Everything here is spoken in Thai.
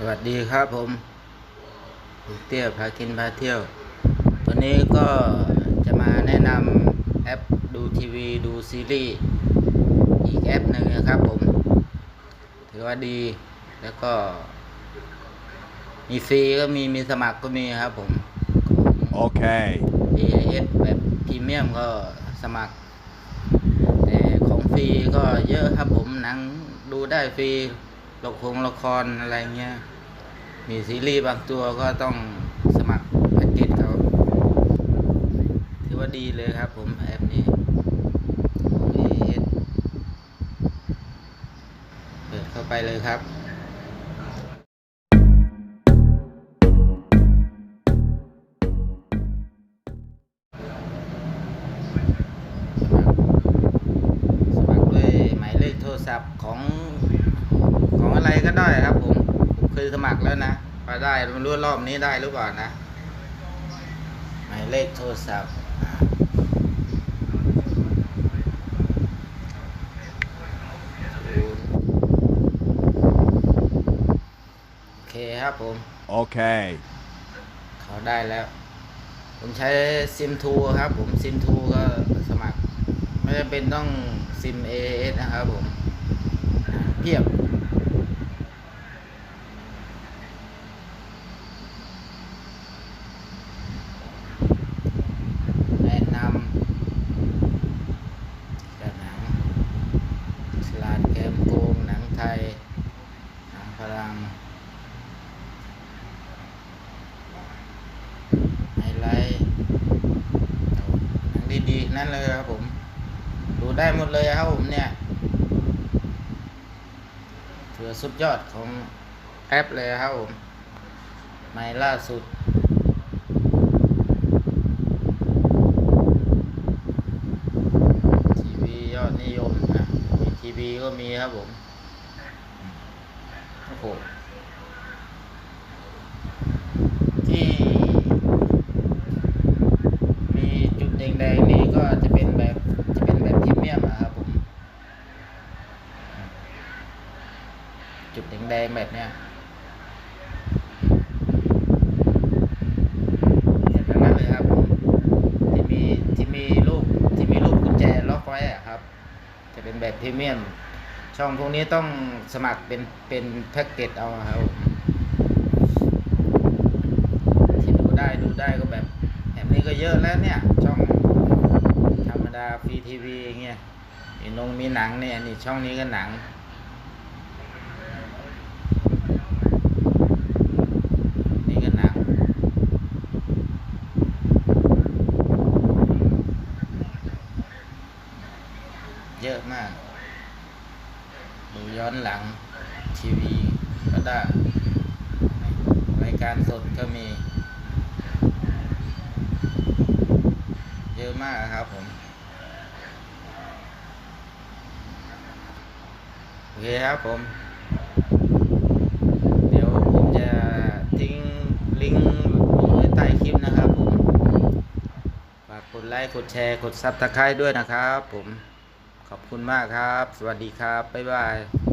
สวัสดีครับผมลูกเตี้ยพากินพาเที่ยว วันนี้ก็จะมาแนะนำแอปดูทีวีดูซีรีส์อีกแอปหนึ่งนะครับผม ถือว่าดีแล้วก็ มีฟรีก็มีมีสมัครก็มีครับผม Okay. AIS แบบพรีเมียมก็สมัคร แต่ของฟรีก็เยอะครับผมหนังดูได้ฟรี ละครละครอะไรเงี้ย มีซีรีส์บางตัวก็ต้องสมัครแพ็กเกจเขาถือว่าดีเลยครับผมแอปนี้เปิดเข้าไปเลยครับสมัครด้วยหมายเลขโทรศัพท์ของ องอะไรก็ได้ครับผมผมเคยสมัครแล้วนะพอได้ไม่รู้รอบนี้ได้หรือเปล่านะหมายเลขโทรศัพท์ศูนย์โอเคครับผม Okay. เขาได้แล้ว ผมใช้ซิมทูครับ ผมซิมทูก็สมัคร ไม่จำเป็นต้องซิมเอเอสนะครับผมเพียบ แนะนำแต่หนังสลาดแกมโกงหนังไทย หนังพลัง ไฮไลท์ห นังดีๆนั่นเลยครับผมดูได้หมดเลยครับผมเนี่ยถือสุดยอดของแอปเลยครับผมใหม่ล่าสุดทีวียอดนิยมนะมีทีวีก็มีครับผมโอ้โหที่ มีจุดแดงๆนี่ก็จะเป็นแบบจะเป็นแบบพรีเมียมอะครับผม จุด แดงๆแบบเนี้ยจากนั้นเลยครับที่มีที่มีรูปที่มีรูปกุญแจล็อกไว้อะครับ จะเป็นแบบพรีเมียม ช่องพวกนี้ต้องสมัครเป็นเป็นแพ็กเกจเอาครับที่ดูได้ดูได้ก็แบบแบบนี้ก็เยอะแล้วเนี่ยช่องธรรมดาฟรีทีวีอย่างเงี้ยมีนงมีหนังเนี่ยนี่ช่องนี้ก็หนัง นี่ก็หนัง เยอะมาก ดูย้อนหลังทีวีก็ได้ รายการสดก็มี เยอะมากครับผม โอเคครับผม เดี๋ยวผมจะทิ้งลิงก์ลงไว้ใต้คลิปนะครับผม ฝากกดไลค์ กดแชร์ กดซับสไครต์ด้วยนะครับผม ขอบคุณมากครับ สวัสดีครับ บ๊ายบาย